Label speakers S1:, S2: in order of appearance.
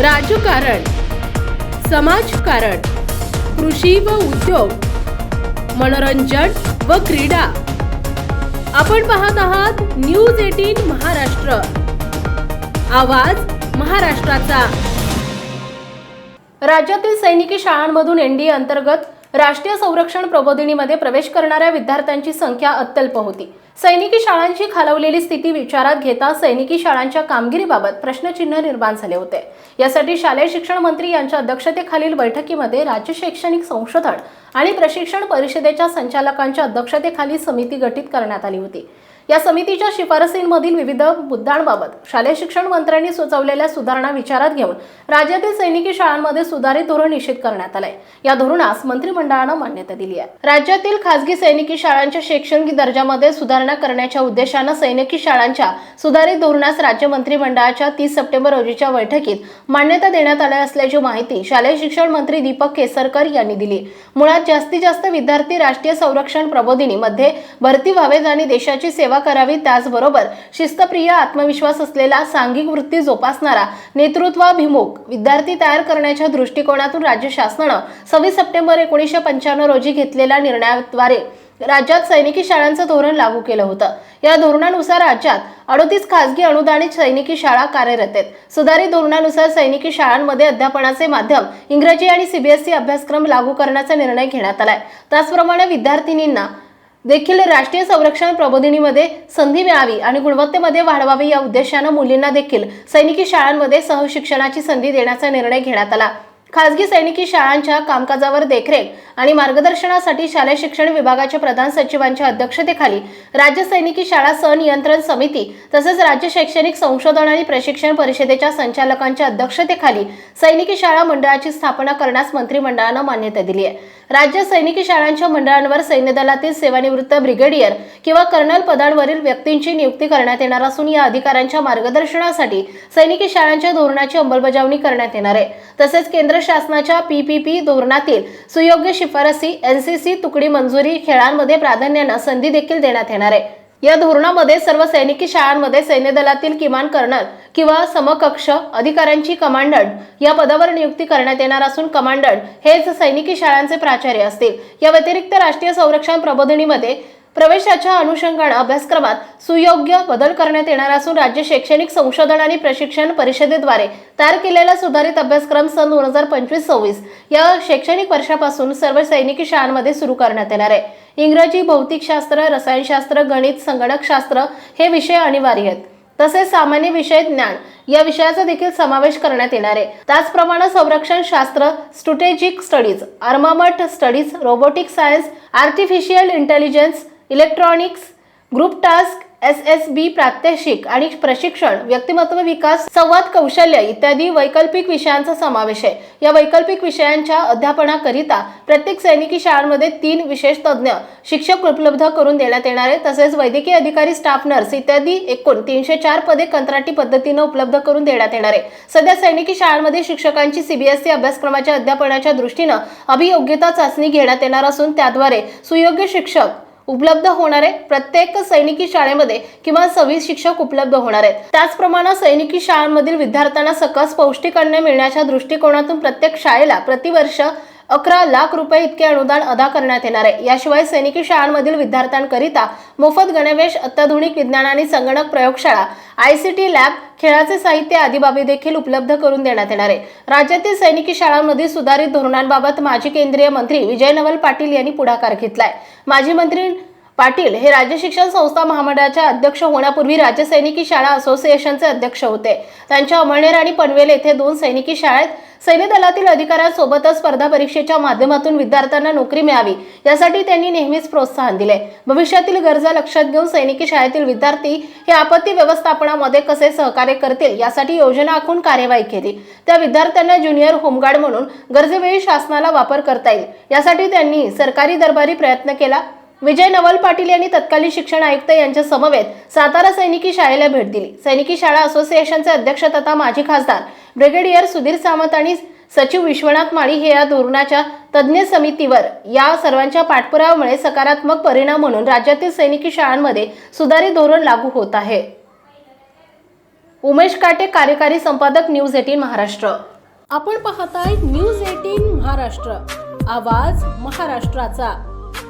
S1: राजकारण समाजकारण कृषी व उद्योग मनोरंजन व क्रीडा. आपण पाहत आहात न्यूज एटीन महाराष्ट्र. आवाज महाराष्ट्राचा. राज्यातील सैनिकी शाळांमधून एनडीए अंतर्गत राष्ट्रीय संरक्षण प्रबोधिनीमध्ये प्रवेश करणाऱ्या विद्यार्थ्यांची संख्या अत्यल्प होती. सैनिकी शाळांची खालवलेली स्थिती विचारात घेता सैनिकी शाळांच्या कामगिरीबाबत प्रश्नचिन्ह निर्माण झाले होते. यासाठी शालेय शिक्षण मंत्री यांच्या अध्यक्षतेखालील बैठकीमध्ये राज्य शैक्षणिक संशोधन आणि प्रशिक्षण परिषदेच्या संचालकांच्या अध्यक्षतेखाली समिती गठीत करण्यात आली होती. या समितीच्या शिफारसींमधील विविध मुद्द्यांबाबत शालेय शिक्षण मंत्र्यांनी सुचवलेल्या सुधारणा विचारात घेऊन राज्यातील सैनिकी शाळांमध्ये सुधारित धोरण निश्चित करण्यात आलंय. या धोरणास मंत्रिमंडळानं मान्यता दिली आहे. राज्यातील खासगी सैनिकी शाळांच्या शैक्षणिक दर्जामध्ये सुधारणा करण्याच्या उद्देशानं सैनिकी शाळांच्या सुधारित धोरणास राज्य मंत्रिमंडळाच्या तीस सप्टेंबर रोजीच्या बैठकीत मान्यता देण्यात आली असल्याची माहिती शालेय शिक्षण मंत्री दीपक केसरकर यांनी दिली. मुळात जास्तीत जास्त विद्यार्थी राष्ट्रीय संरक्षण प्रबोधिनीमध्ये भरती व्हावेत आणि देशाची सेवा करावी त्याचबरोबर शिस्तप्रिय आत्मविश्वास असलेला सांघिक वृत्ती जोपासणारा नेतृत्वाभिमुख विद्यार्थी तयार करण्याच्या दृष्टिकोनातून राज्य शासनानं सव्वीस सप्टेंबर एकोणीसशे पंच्याण्णव रोजी घेतलेल्या निर्णयाद्वारे राज्यात सैनिकी शाळांचं धोरण लागू केलं होतं. या धोरणानुसार राज्यात अडोतीस खासगी अनुदानित सैनिकी शाळा कार्यरत आहेत. सुधारित धोरणानुसार सैनिकी शाळांमध्ये अध्यापनाचे माध्यम इंग्रजी आणि सीबीएसई अभ्यासक्रम लागू करण्याचा निर्णय घेण्यात आलाय. त्याचप्रमाणे विद्यार्थिनींना देखील राष्ट्रीय संरक्षण प्रबोधिनीमध्ये संधी मिळावी आणि गुणवत्तेमध्ये वाढवावी या उद्देशानं मुलींना देखील सैनिकी शाळांमध्ये सहशिक्षणाची संधी देण्याचा निर्णय घेण्यात आला. खासगी सैनिकी शाळांच्या कामकाजावर देखरेख आणि मार्गदर्शनासाठी शालेय शिक्षण विभागाच्या प्रधान सचिवांच्या अध्यक्षतेखाली राज्य सैनिकी शाळा सनियंत्रण समिती तसेच राज्य शैक्षणिक संशोधन आणि प्रशिक्षण परिषदेच्या संचालकांच्या अध्यक्षतेखाली सैनिकी शाळा मंडळाची स्थापना करण्यास मंत्रिमंडळानं मान्यता दिली आहे. राज्य सैनिकी शाळांच्या मंडळांवर सैन्य दलातील सेवानिवृत्त ब्रिगेडियर किंवा कर्नल पदांवरील व्यक्तींची नियुक्ती करण्यात येणार असून या अधिकाऱ्यांच्या मार्गदर्शनासाठी सैनिकी शाळांच्या धोरणाची अंमलबजावणी करण्यात येणार आहे. तसेच केंद्र शासनाच्या पीपीपी धोरणातील सुयोग्य शिफारसी एनसीसी तुकडी मंजुरी खेळांमध्ये प्राधान्यानं संधी देखील देण्यात येणार आहे. या धोरणामध्ये सर्व सैनिकी शाळांमध्ये सैन्य दलातील किमान कर्नल किंवा समकक्ष अधिकाऱ्यांची कमांडंट या पदावर नियुक्ती करण्यात येणार असून कमांडंट हेच सैनिकी शाळांचे प्राचार्य असतील. या व्यतिरिक्त राष्ट्रीय संरक्षण प्रबोधिनीमध्ये प्रवेशाच्या अनुषंगानं अभ्यासक्रमात सुयोग्य बदल करण्यात येणार असून राज्य शैक्षणिक संशोधन आणि प्रशिक्षण परिषदेद्वारे तयार केलेला सुधारित अभ्यासक्रम सन दोन हजार पंचवीस सव्वीस या शैक्षणिक वर्षापासून सर्व सैनिकी शाळांमध्ये सुरू करण्यात येणार आहे. इंग्रजी भौतिकशास्त्र रसायनशास्त्र गणित संगणकशास्त्र हे विषय अनिवार्य आहेत. तसेच सामान्य विषय ज्ञान या विषयाचा देखील समावेश करण्यात येणार आहे. त्याचप्रमाणे संरक्षण शास्त्र strategic studies armament studies robotic science artificial intelligence electronics group task S S B प्रात्यक्षिक आणि प्रशिक्षण व्यक्तिमत्व विकास संवाद कौशल्य इत्यादी वैकल्पिक विषयांचा समावेश आहे. या वैकल्पिक विषयांच्या अध्यापनाकरिता प्रत्येक सैनिकी शाळांमध्ये तीन विशेष तज्ज्ञ शिक्षक उपलब्ध करून देण्यात येणार आहे तसेच वैद्यकीय अधिकारी स्टाफ नर्स इत्यादी एकूण तीनशे चार पदे कंत्राटी पद्धतीनं उपलब्ध करून देण्यात येणार आहे. सध्या सैनिकी शाळांमध्ये शिक्षकांची सीबीएसई अभ्यासक्रमाच्या अध्यापनाच्या दृष्टीनं अभियोग्यता चाचणी घेण्यात येणार असून त्याद्वारे सुयोग्य शिक्षक उपलब्ध होणारे प्रत्येक सैनिकी शाळेमध्ये किमान सव्वीस शिक्षक उपलब्ध होणार आहेत. त्याचप्रमाणे सैनिकी शाळांमधील विद्यार्थ्यांना सकस पौष्टिक अन्न मिळण्याच्या दृष्टिकोनातून प्रत्येक शाळेला प्रतिवर्ष अकरा लाख रुपये इतके अनुदान अदा करण्यात येणार आहे. याशिवाय सैनिकी शाळांमधील विद्यार्थ्यांकरिता मोफत गणवेश अत्याधुनिक विज्ञान आणि संगणक प्रयोगशाळा आय सी टी लॅब खेळाचे साहित्य आदी बाबी देखील उपलब्ध करून देण्यात येणार आहे. राज्यातील सैनिकी शाळांमधील सुधारित धोरणांबाबत माजी केंद्रीय मंत्री विजय नवल पाटील यांनी पुढाकार घेतलाय. माजी मंत्री पाटील हे राज्य शिक्षण संस्था महामंडळाच्या अध्यक्ष होण्यापूर्वी राज्य सैनिकी शाळा असोसिएशनचे अध्यक्ष होते. त्यांच्या अमळनेर आणि पनवेल येथे दोन सैनिकी शाळेत सैन्य दलातील अधिकाऱ्यांसोबतच स्पर्धा परीक्षेच्या माध्यमातून विद्यार्थ्यांना नोकरी मिळावी यासाठी त्यांनी नेहमीच प्रोत्साहन दिले. भविष्यातील गरजा लक्षात घेऊन सैनिकी शाळेतील विद्यार्थी हे आपत्ती व्यवस्थापनामध्ये कसे सहकार्य करतील यासाठी योजना आखून कार्यवाही केली. त्या विद्यार्थ्यांना ज्युनियर होमगार्ड म्हणून गरजेवेळी शासनाला वापर करता येईल. यासाठी त्यांनी सरकारी दरबारी प्रयत्न केला. विजय नवल पाटील यांनी तत्कालीन शिक्षण आयुक्त यांच्या समवेत सातारा सैनिकी शाळेला भेट दिली. सैनिकी शाळा असोसिएशनचे अध्यक्ष तथा माजी खासदार ब्रिगेडियर सुधीर सावंत आणि सचिव विश्वनाथ माळी हे या धोरणाच्या तज्ज्ञ समितीवर या सर्वांच्या पाठपुराव्यामुळे सकारात्मक परिणाम म्हणून राज्यातील सैनिकी शाळांमध्ये सुधारित धोरण लागू होत आहे. उमेश काटे कार्यकारी संपादक न्यूज एटीन महाराष्ट्र. आपण पाहताय न्यूज एटीन महाराष्ट्र. आवाज महाराष्ट्राचा.